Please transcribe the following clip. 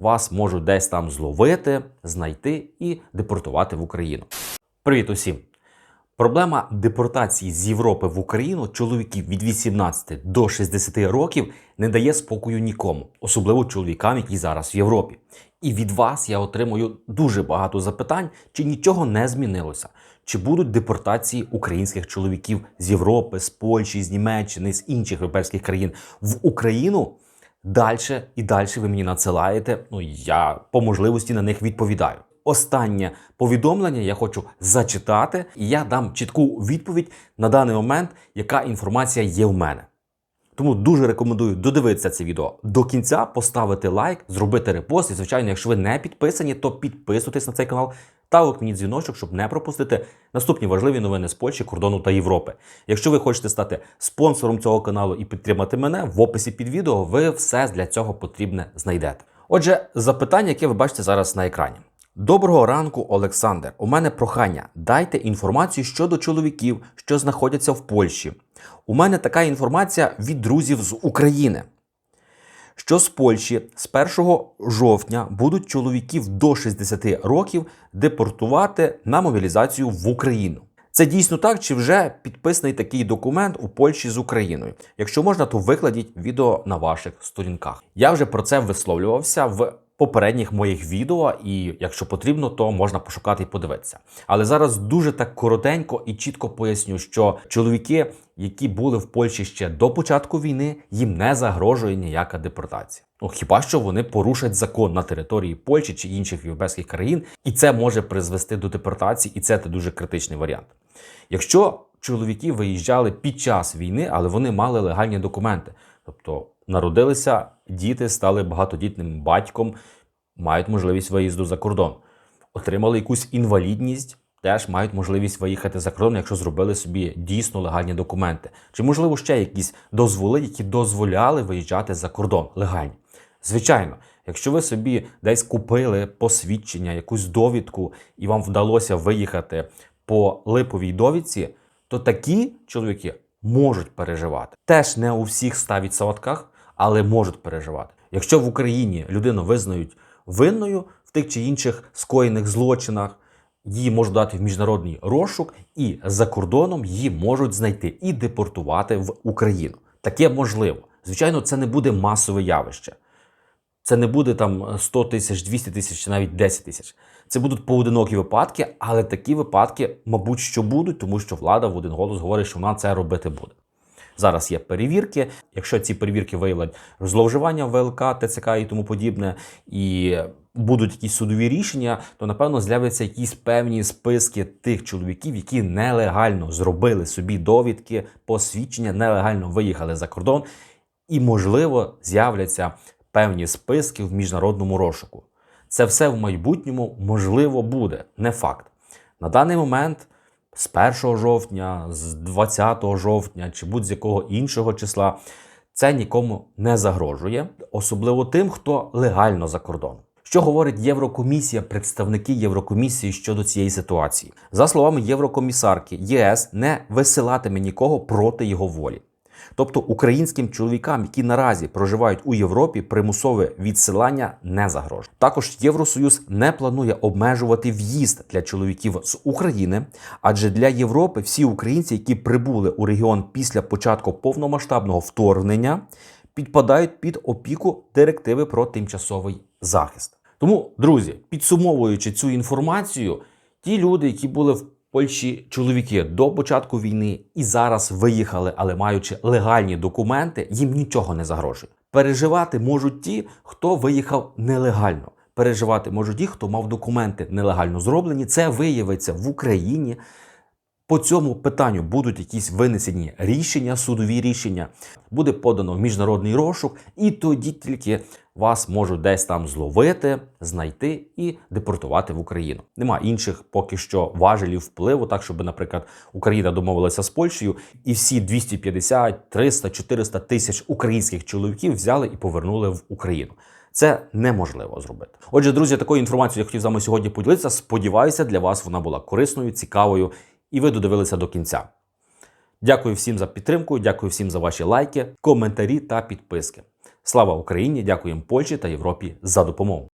вас можуть десь там зловити, знайти і депортувати в Україну. Привіт усім! Проблема депортації з Європи в Україну чоловіків від 18 до 60 років не дає спокою нікому, особливо чоловікам, які зараз в Європі. І від вас я отримую дуже багато запитань, чи нічого не змінилося, чи будуть депортації українських чоловіків з Європи, з Польщі, з Німеччини, з інших європейських країн в Україну. Далі і далі ви мені надсилаєте. Ну я по можливості на них відповідаю. Останнє повідомлення я хочу зачитати, і я дам чітку відповідь на даний момент, яка інформація є в мене. Тому дуже рекомендую додивитися це відео до кінця, поставити лайк, зробити репост. І, звичайно, якщо ви не підписані, то підписуйтесь на цей канал та мені дзвіночок, щоб не пропустити наступні важливі новини з Польщі, кордону та Європи. Якщо ви хочете стати спонсором цього каналу і підтримати мене, в описі під відео ви все для цього потрібне знайдете. Отже, запитання, яке ви бачите зараз на екрані. Доброго ранку, Олександр. У мене прохання. Дайте інформацію щодо чоловіків, що знаходяться в Польщі. У мене така інформація від друзів з України. Що з Польщі з 1 жовтня будуть чоловіків до 60 років депортувати на мобілізацію в Україну. Це дійсно так, чи вже підписаний такий документ у Польщі з Україною? Якщо можна, то викладіть відео на ваших сторінках. Я вже про це висловлювався в попередніх моїх відео, і якщо потрібно, то можна пошукати і подивитися. Але зараз дуже так коротенько і чітко поясню, що чоловіки, які були в Польщі ще до початку війни, їм не загрожує ніяка депортація. Ну хіба що вони порушать закон на території Польщі чи інших європейських країн, і це може призвести до депортації, і це дуже критичний варіант. Якщо чоловіки виїжджали під час війни, але вони мали легальні документи, тобто народилися діти, стали багатодітним батьком, мають можливість виїзду за кордон, отримали якусь інвалідність. Теж мають можливість виїхати за кордон, якщо зробили собі дійсно легальні документи. Чи, можливо, ще якісь дозволи, які дозволяли виїжджати за кордон легальні. Звичайно, якщо ви собі десь купили посвідчення, якусь довідку, і вам вдалося виїхати по липовій довідці, то такі чоловіки можуть переживати. Теж не у всіх 100%, але можуть переживати. Якщо в Україні людину визнають винною в тих чи інших скоєних злочинах, її можуть дати в міжнародний розшук, і за кордоном її можуть знайти і депортувати в Україну. Таке можливо. Звичайно, це не буде масове явище. Це не буде там 100 тисяч, 200 тисяч чи навіть 10 тисяч. Це будуть поодинокі випадки, але такі випадки, мабуть, що будуть, тому що влада в один голос говорить, що вона це робити буде. Зараз є перевірки. Якщо ці перевірки виявлять зловживання ВЛК, ТЦК і тому подібне, і будуть якісь судові рішення, то напевно з'являться якісь певні списки тих чоловіків, які нелегально зробили собі довідки, посвідчення, нелегально виїхали за кордон, і, можливо, з'являться певні списки в міжнародному розшуку. Це все в майбутньому можливо буде, не факт. На даний момент з 1 жовтня, з 20 жовтня чи будь-з якого іншого числа це нікому не загрожує, особливо тим, хто легально за кордоном. Що говорить Єврокомісія, представники Єврокомісії щодо цієї ситуації? За словами Єврокомісарки, ЄС не висилатиме нікого проти його волі. Тобто українським чоловікам, які наразі проживають у Європі, примусове відсилання не загрожує. Також Євросоюз не планує обмежувати в'їзд для чоловіків з України, адже для Європи всі українці, які прибули у регіон після початку повномасштабного вторгнення, підпадають під опіку директиви про тимчасовий захист. Тому, друзі, підсумовуючи цю інформацію, ті люди, які були в Польщі чоловіки до початку війни і зараз виїхали, але маючи легальні документи, їм нічого не загрожує. Переживати можуть ті, хто виїхав нелегально. Переживати можуть ті, хто мав документи нелегально зроблені. Це виявиться в Україні. По цьому питанню будуть якісь винесені рішення, судові рішення, буде подано в міжнародний розшук, і тоді тільки вас можуть десь там зловити, знайти і депортувати в Україну. Нема інших поки що важелів впливу, так щоб, наприклад, Україна домовилася з Польщею, і всі 250, 300, 400 тисяч українських чоловіків взяли і повернули в Україну. Це неможливо зробити. Отже, друзі, такою інформацією я хотів з вами сьогодні поділитися. Сподіваюся, для вас вона була корисною, цікавою, і ви додивилися до кінця. Дякую всім за підтримку, дякую всім за ваші лайки, коментарі та підписки. Слава Україні! Дякуємо Польщі та Європі за допомогу.